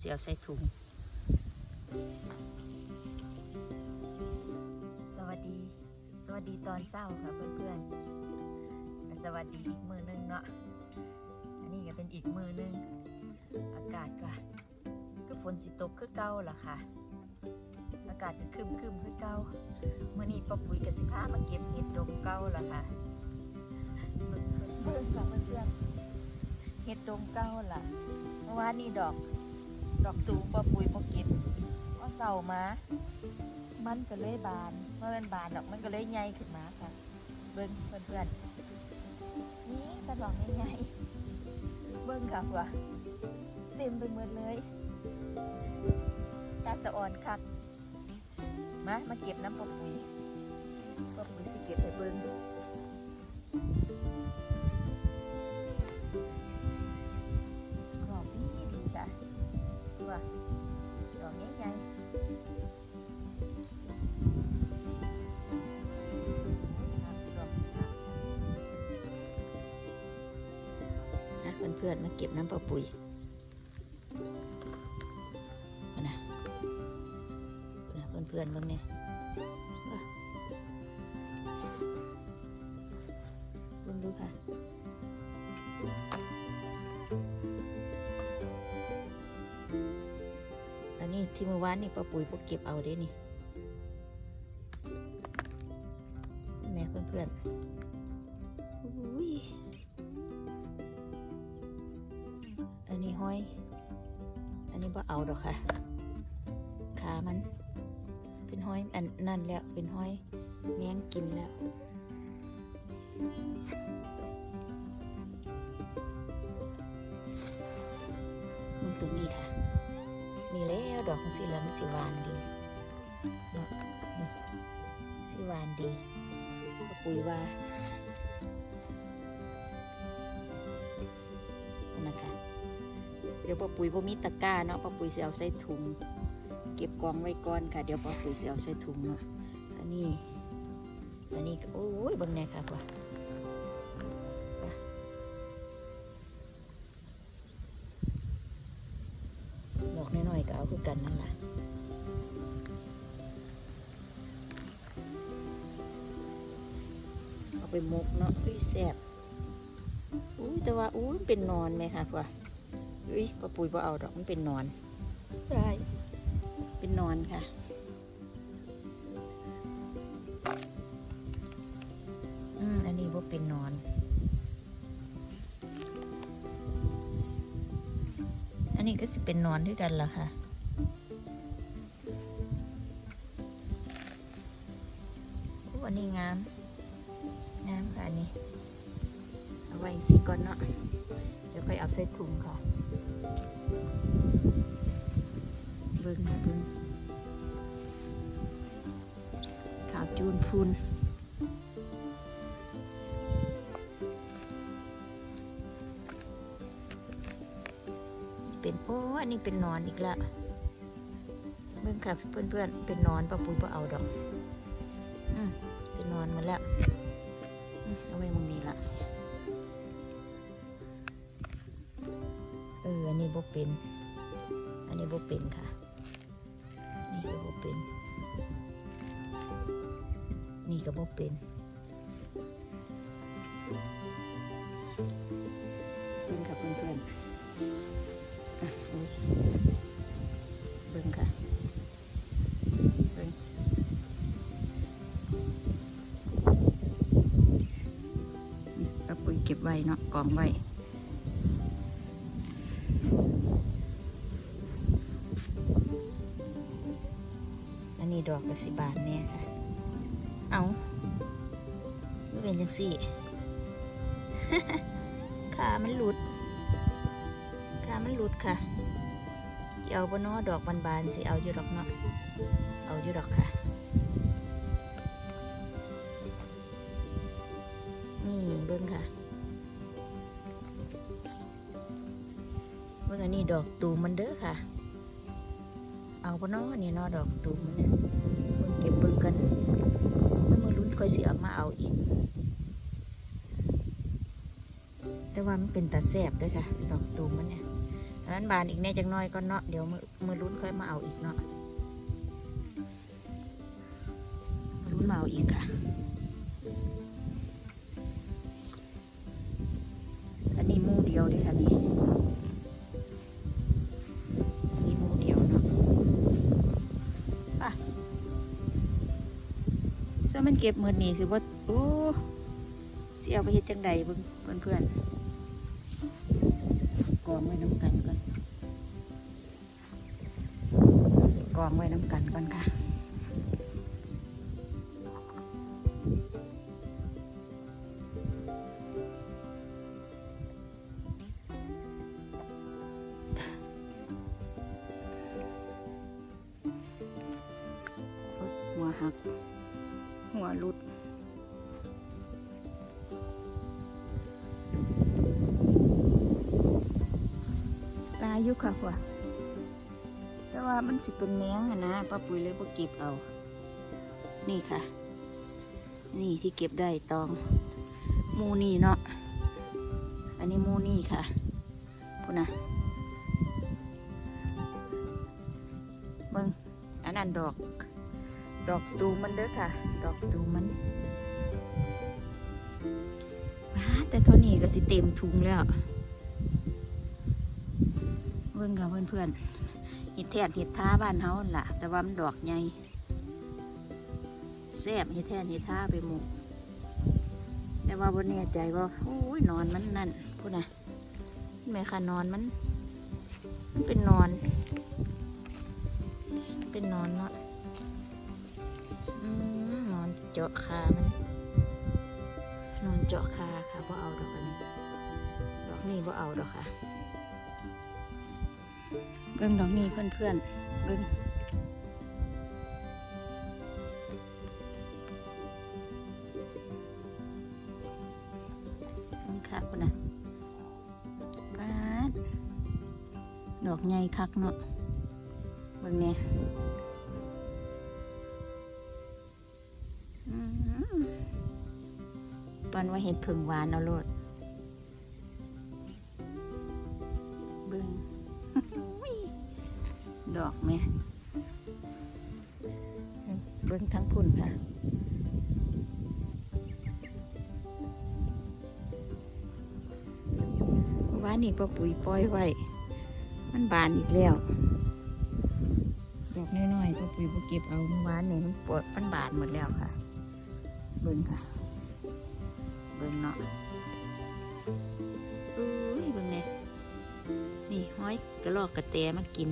เสียวใส่ถุง สวัสดี สวัสดีตอนเศร้าค่ะเพื่อนๆ สวัสดีอีกมือหนึงเนาะ อันนี้ก็เป็นอีกมือหนึง อากาศก็คือฝนสิตกคือเก่าล่ะค่ะ อากาศก็คึมคึมคือเก่าเมื่อนี้ป้าปุ๋ยกับสิพามาเก็บเห็ดดงเก่าล่ะค่ะเบิ่งเบิ่งค่ะเพื่อนๆเห็ดดงเก่าล่ะเมื่อวานนี้ดอก ดอกตูป้าปุ๋ยบ่เก็บว่าเสามา มันก็เลยบานเมื่อมันบานดอกมันก็เลยใหญ่ขึ้นมาค่ะ เบิ้งเพื่อนๆนี่กระดอกใหญ่ๆเบิ้งค่ะว่ะเต็มไปหมดเลยตาสะอ่อนคักมามาเก็บน้ำปะปุ๋ยปะปุ๋ยสิเก็บไปเบิ้ง ว่ะดอกใหญ่ๆนะเพื่อนๆมาเก็บน้ำปะปุ๋ยเอนะเพื่อนๆบิ่งเนี่ยว่ะเบิ่งดูค่ะ นนี้ที่เมื่อวานนี่ป้าปุ๋ยพวกเก็บเอาได้นี่แม่เพื่อนๆอุ้ยอันนี้ห้อย อันนี้บ่เอาดอกค่ะ ขามัน เป็นห้อยอันนั่นแล้ว เป็นห้อยแมงกินแล้วมันตรงนี้ค่ะ ดอกมันสีเหลืองสีหวานดีเนาะสีหวานดีปปุ๋ยว่าอานะคะเดี๋ยวปปุ๋ยบ่มีตะกร้าเนาะปปุ๋ยเสิเอาใส่ถุง เก็บกองไว้ก่อนค่ะ เดี๋ยวปปุ๋ยเสิเอาใส่ถุงเนาะอันนี้ อันนี้โอ้ยบิ่งแน่ค่ะว่า เอาไปหมกเนาะอุ้ยแซ่บอุ้ยแต่ว่าอุ้ยมันเป็นหนอนไหมคะว่าอุ้ยป้าปุ๋ยบ่เอาดอกมันเป็นหนอนใช่เป็นหนอนค่ะอืมอันนี้ว่าเป็นหนอนอันนี้ก็สิเป็นหนอนด้วยกันล่ะค่ะ ว้สิก่อนเนาะ เดี๋ยวค่อยเอาใส่ถุงค่ะ เบิ้งเบิ้งขาวจูนพูนเป็นโอ้อันนี้เป็นนอนอีกละเบิ่งค่ะเพื่อนๆ เป็นนอนปะปุยปะเอาดอก อืมเป็นนอนหมดแล้ว บ่เป็น อันนี้บ่เป็นค่ะ นี่ก็บ่เป็น นี่ก็บ่เป็นเบิ่งค่ะเพื่อนๆอะโอ้ยเบิ่งค่ะเบิ่งนี่เอาปุ๋ยเก็บไว้เนาะกองไว้ นี่ดอกกระสิบานเนี่ยค่ะ เอาไม่เป็นจังสี่ ขามันหลุด ขามันหลุดค่ะเอาบนนอดอกบานๆสิเอาอยู่ดอกเนาะ เอาอยู่ดอกค่ะ นี่เบิ้งค่ะ เบิ้งอันนี้ดอกตูมมันเด้อค่ะ เอาบนนอนี่เนอดอกตูมมันเนี่ย เบิ่งกันแล้วมาลุ้นค่อยสิเอามาเอาอีก แต่ว่ามันเป็นตาแสบด้วยค่ะ ดอกตูมมันเนี่ยอันนั้นบานอีกแน่จังน้อยก็เนาะเดี๋ยวมือมือลุ้นค่อยมาเอาอีกเนาะลุ้นมาเอาอีกค่ะ ซะมันเก็บมือนี่สิว่าโอ้สิเอาไปเฮ็ดจังใดเบิ่งเพื่อนกองไว้น้ำกันก่อนกองไว้น้ำกันก่อนค่ะหัวหัก หัวหลุดลายอยู่ค่ะหัวแต่ว่ามันสิเป็นแมงอะนะป้าปุ๋ยเลยบ่เก็บเอา นี่ค่ะ นี่ที่เก็บได้ตอง มูนี่เนาะ อันนี้มูนี่ค่ะพูดนะเบิ่งอันนั้นดอก ดอกตูมันเด้อค่ะ ดอกตูมันว้าแต่เท่านี้ก็สิเต็มถุงแล้วเบิ่งค่ะเพื่อนๆเห็ดแทนเห็ดท้าบ้านเฮาล่ะ แต่ว่ามันดอกใหญ่แซ่บเห็ดแทนเห็ดท้าไปหมดแต่ว่าบ่แน่ใจว่าโอ้ยนอนมันนั่นพูดนะเห็นไมค่ะนอนมัน มันเป็นนอน เป็นนอนเนาะ จาะขามันนอนเจาะขาค่ะบ่เอาดอกอันนี้ดอกนี้บ่เอาดอกค่ะ เบิ่งดอกนี้เพื่อนๆเบิ่งเบิ่งคักนะปาดดอกใหญ่คักเนาะเบิ่งเนี่ย ปันว่าเห็ดผึ่งหวานเอาโลดเบิ่งดอกแม่เบิ่งทั้งพุ่นค่ะวานี่ปปุ๋ยปล่อยไว้ มันบานอีกแล้ว ดอกน้อยๆปปุ๋ยบ่เก็บเอาเมื่อวานนี่มันปวดมันบานหมดแล้วค่ะ เบิ่งค่ะ เบิ่งเนาะอุ้ยเบิ่งเนี่ยนี่ห้อยกระลอกกระแตมากิน